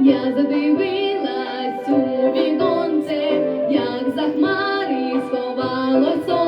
я задивилась у віконце, як за хмари сховало.